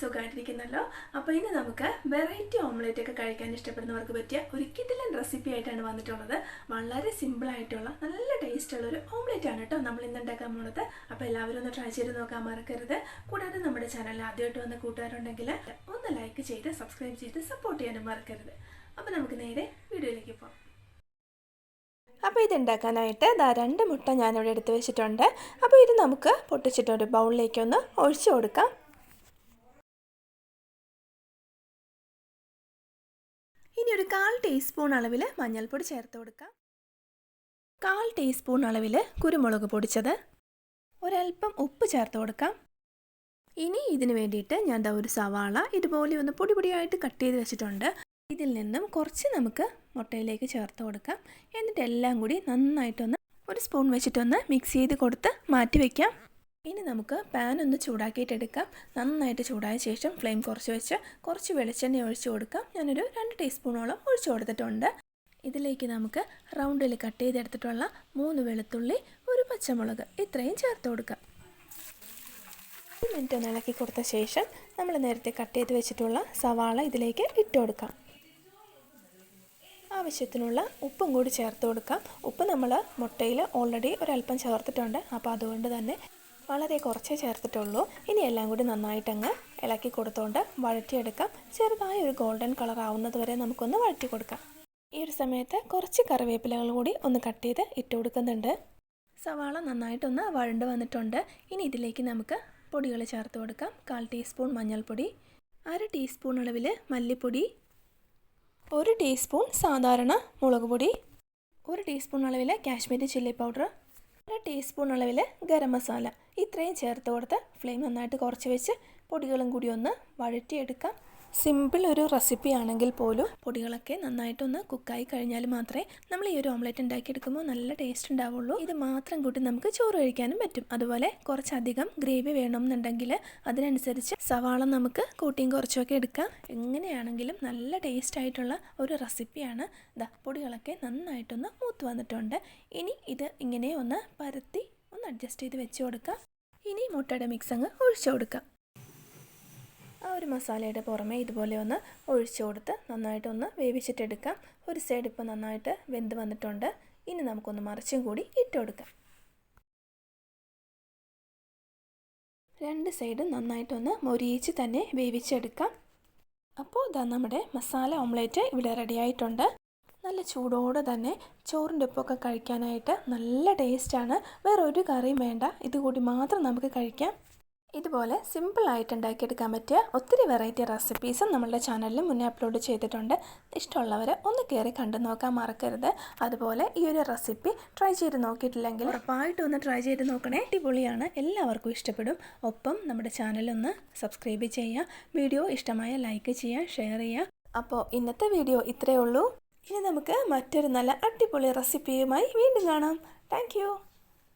സുഖമായിട്ടിരിക്കുന്നല്ലോ. അപ്പോൾ ഇനി നമുക്ക് വെറൈറ്റി ഓംലേറ്റ് ഒക്കെ കഴിക്കാൻ ഇഷ്ടപ്പെടുന്നവർക്ക് പറ്റിയ ഒരു കിടിലൻ റെസിപ്പി ആയിട്ടാണ് വന്നിട്ടുള്ളത്. വളരെ സിമ്പിൾ ആയിട്ടുള്ള നല്ല ടേസ്റ്റ് ഉള്ള ഒരു ഓംലേറ്റ് ആണ് കേട്ടോ നമ്മൾ ഇന്ന് ഉണ്ടാക്കാൻ പോണത്. അപ്പോൾ എല്ലാവരും ഒന്ന് ട്രൈ ചെയ്ത് നോക്കാൻ മറക്കരുത്. കൂടാതെ നമ്മുടെ ചാനൽ ആദ്യമായിട്ട് വന്ന കൂട്ടുകാരുണ്ടെങ്കിൽ ഒന്ന് ലൈക്ക് ചെയ്ത് സബ്സ്ക്രൈബ് ചെയ്ത് സപ്പോർട്ട് ചെയ്യാനും മറക്കരുത്. അപ്പോൾ നമുക്ക് നേരെ വീഡിയോയിലേക്ക് പോകാം അപ്പോൾ ഇത് ഉണ്ടാക്കാനായിട്ട് ദാ രണ്ട് മുട്ട ഞാനിവിടെ എടുത്ത് വെച്ചിട്ടുണ്ട്. അപ്പോൾ ഇത് നമുക്ക് പൊട്ടിച്ചിട്ട് ഒരു ബൗളിലേക്ക് ഒന്ന് ഒഴിച്ചു കൊടുക്കാം. ഇനി ഒരു കാൽ ടീസ്പൂൺ അളവിൽ മഞ്ഞൾപ്പൊടി ചേർത്ത് കൊടുക്കാം. കാൽ ടീസ്പൂൺ അളവിൽ കുരുമുളക് പൊടിച്ചത്. ഒരൽപ്പം ഉപ്പ് ചേർത്ത് കൊടുക്കാം. ഇനി ഇതിന് വേണ്ടിയിട്ട് ഞാൻ ഒരു സവാള ഇതുപോലെ ഒന്ന് പൊടി പൊടിയായിട്ട് കട്ട് ചെയ്ത് വെച്ചിട്ടുണ്ട്. ഇതിൽ നിന്നും കുറച്ച് നമുക്ക് മുട്ടയിലേക്ക് ചേർത്ത് കൊടുക്കാം. എന്നിട്ട് എല്ലാം കൂടി നന്നായിട്ടൊന്ന് ഒരു സ്പൂൺ വെച്ചിട്ടൊന്ന് മിക്സ് ചെയ്ത് കൊടുത്ത് മാറ്റി വയ്ക്കാം ഇനി നമുക്ക് പാൻ ഒന്ന് ചൂടാക്കിയിട്ടെടുക്കാം നന്നായിട്ട് ചൂടായ ശേഷം ഫ്ലെയിം കുറച്ച് വെച്ച് കുറച്ച് വെളിച്ചെണ്ണ ഒഴിച്ച് കൊടുക്കാം. ഞാനൊരു രണ്ട് ടീസ്പൂണോളം ഒഴിച്ച് കൊടുത്തിട്ടുണ്ട്. ഇതിലേക്ക് നമുക്ക് റൗണ്ടിൽ കട്ട് ചെയ്തെടുത്തിട്ടുള്ള മൂന്ന് വെളുത്തുള്ളി ഒരു പച്ചമുളക് ഇത്രയും ചേർത്ത് കൊടുക്കാം. ഒരു മിനിറ്റ് ഒന്ന് ഇളക്കി കൊടുത്ത ശേഷം നമ്മൾ നേരത്തെ കട്ട് ചെയ്ത് വെച്ചിട്ടുള്ള സവാള ഇതിലേക്ക് ഇട്ട് കൊടുക്കാം. ആവശ്യത്തിനുള്ള ഉപ്പും കൂടി ചേർത്ത് കൊടുക്കാം. ഉപ്പ് നമ്മൾ മുട്ടയിൽ ഓൾറെഡി ഒരല്പം ചേർത്തിട്ടുണ്ട്. അപ്പോൾ അതുകൊണ്ട് തന്നെ വളരെ കുറച്ചേ ചേർത്തിട്ടുള്ളൂ. ഇനി എല്ലാം കൂടി നന്നായിട്ടങ്ങ് ഇളക്കി കൊടുത്തുകൊണ്ട് വഴറ്റിയെടുക്കാം. ചെറുതായ ഒരു ഗോൾഡൻ കളർ ആവുന്നത് വരെ നമുക്കൊന്ന് വഴറ്റി കൊടുക്കാം. ഈ ഒരു സമയത്ത് കുറച്ച് കറിവേപ്പിലകൾ കൂടി ഒന്ന് കട്ട് ചെയ്ത് ഇട്ട് കൊടുക്കുന്നുണ്ട്. സവാള നന്നായിട്ടൊന്ന് വഴണ്ട് വന്നിട്ടുണ്ട്. ഇനി ഇതിലേക്ക് നമുക്ക് പൊടികൾ ചേർത്ത് കൊടുക്കാം. കാൽ ടീസ്പൂൺ മഞ്ഞൾപ്പൊടി അര ടീസ്പൂൺ അളവിൽ മല്ലിപ്പൊടി ഒരു ടീസ്പൂൺ സാധാരണ മുളക് പൊടി ഒരു ടീസ്പൂൺ അളവിൽ കാശ്മീരി ചില്ലി പൗഡർ അര ടീസ്പൂൺ അളവിൽ ഗരം മസാല. ഇത്രയും ചേർത്ത് കൊടുത്ത് ഫ്ലെയിം നന്നായിട്ട് കുറച്ച് വെച്ച് പൊടികളും കൂടി ഒന്ന് വഴറ്റിയെടുക്കാം. സിമ്പിൾ ഒരു റെസിപ്പി ആണെങ്കിൽ പോലും പൊടികളൊക്കെ നന്നായിട്ടൊന്ന് കുക്കായി കഴിഞ്ഞാൽ മാത്രമേ നമ്മൾ ഈ ഒരു ഓംലെറ്റ് ഉണ്ടാക്കിയെടുക്കുമ്പോൾ നല്ല ടേസ്റ്റ് ഉണ്ടാവുള്ളൂ. ഇത് മാത്രം കൂട്ടി നമുക്ക് ചോറ് കഴിക്കാനും പറ്റും. അതുപോലെ കുറച്ചധികം ഗ്രേവി വേണമെന്നുണ്ടെങ്കിൽ അതിനനുസരിച്ച് സവാള നമുക്ക് കൂട്ടിയും കുറച്ചുമൊക്കെ എടുക്കാം. എങ്ങനെയാണെങ്കിലും നല്ല ടേസ്റ്റ് ആയിട്ടുള്ള ഒരു റെസിപ്പിയാണ് ദാ പൊടികളൊക്കെ നന്നായിട്ടൊന്ന് മൂത്ത് വന്നിട്ടുണ്ട്. ഇനി ഇത് ഇങ്ങനെ ഒന്ന് പരത്തി ഒന്ന് അഡ്ജസ്റ്റ് ചെയ്ത് വെച്ച് കൊടുക്കാം. ഇനി മുട്ടയുടെ മിക്സ് അങ്ങ് ഒഴിച്ചു കൊടുക്കാം. ആ ഒരു മസാലയുടെ പുറമെ ഇതുപോലെ ഒന്ന് ഒഴിച്ചു കൊടുത്ത് നന്നായിട്ടൊന്ന് വേവിച്ചിട്ടെടുക്കാം. ഒരു സൈഡ് ഇപ്പോൾ നന്നായിട്ട് വെന്ത് വന്നിട്ടുണ്ട്. ഇനി നമുക്കൊന്ന് മറിച്ചും കൂടി ഇട്ട് കൊടുക്കാം. രണ്ട് സൈഡും നന്നായിട്ടൊന്ന് മൊരിയിച്ച് തന്നെ വേവിച്ചെടുക്കാം. അപ്പോൾ ഇതാ നമ്മുടെ മസാല ഓംലേറ്റ് ഇവിടെ റെഡിയായിട്ടുണ്ട് നല്ല ചൂടോടെ തന്നെ ചോറിന്റെ ഒപ്പമൊക്കെ കഴിക്കാനായിട്ട് നല്ല ടേസ്റ്റാണ് വേറെ ഒരു കറിയും വേണ്ട. ഇതുകൂടി മാത്രം നമുക്ക് കഴിക്കാം. ഇതുപോലെ സിമ്പിളായിട്ട് ഉണ്ടാക്കിയെടുക്കാൻ പറ്റിയ ഒത്തിരി വെറൈറ്റി റെസിപ്പീസും നമ്മളുടെ ചാനലിൽ മുന്നേ അപ്ലോഡ് ചെയ്തിട്ടുണ്ട്. ഇഷ്ടമുള്ളവർ ഒന്ന് കയറി കണ്ടു നോക്കാൻ മറക്കരുത്. അതുപോലെ ഈ ഒരു റെസിപ്പി ട്രൈ ചെയ്ത് നോക്കിയിട്ടില്ലെങ്കിൽ ഉറപ്പായിട്ടും ഒന്ന് ട്രൈ ചെയ്ത് നോക്കണേ. അടിപൊളിയാണ്. എല്ലാവർക്കും ഇഷ്ടപ്പെടും. ഒപ്പം നമ്മുടെ ചാനലൊന്ന് സബ്സ്ക്രൈബ് ചെയ്യുക. വീഡിയോ ഇഷ്ടമായ ലൈക്ക് ചെയ്യുക ഷെയർ ചെയ്യുക. അപ്പോൾ ഇന്നത്തെ വീഡിയോ ഇത്രയേ ഉള്ളൂ. ഇനി നമുക്ക് മറ്റൊരു നല്ല അടിപൊളി റെസിപ്പിയുമായി വീണ്ടും കാണാം. താങ്ക്